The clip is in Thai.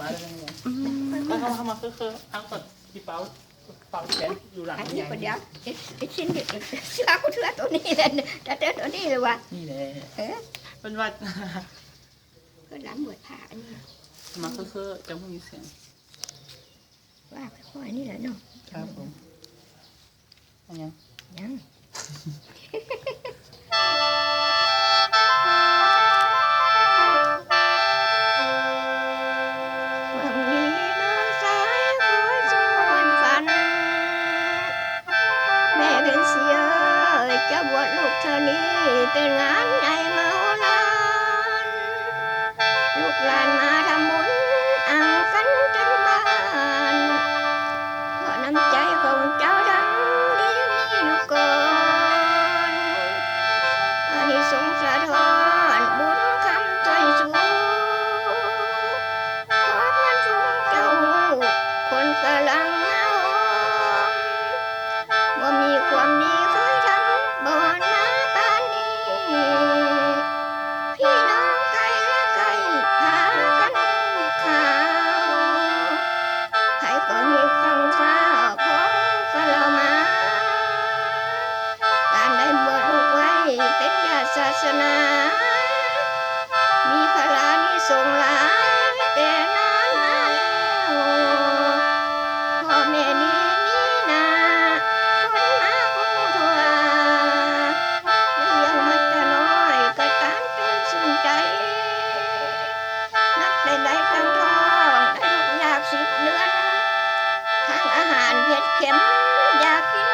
มาแล้วยังไงอืมแล้วเขาเข้ามาคือคือเอากดที่เป้าเป้าแขนอยู่หลังอันนี่นี้ไงก็เดี๋ยวไอ้ไอ้ชิ้นเด็กเสื้อกูเสื้อตัวนี้เลยแต่เสื้อตัวนี้เลยว่ะนี่แหละเออเป็นว่าก็หลังบวชผ้าอันนี้มาคือคือจะไม่มีเสียงว่าค่อยๆนี่แหละเนาะครับผมอันยัง เป็นงานใหญ่เมาลานลูกหลานมา สนา มีพลานิสงส์หลายแต่นานมาแล้วพ่อแม่ดีมีนาคนมาคู่ทวาเลี้ยงมาแต่น้อยก็ตามจนสิ้นใจ นักใดๆตั้งท้องได้ลูกอยากสิบเดือน ทั้งอาหารเผ็ดเค็มอยากกิน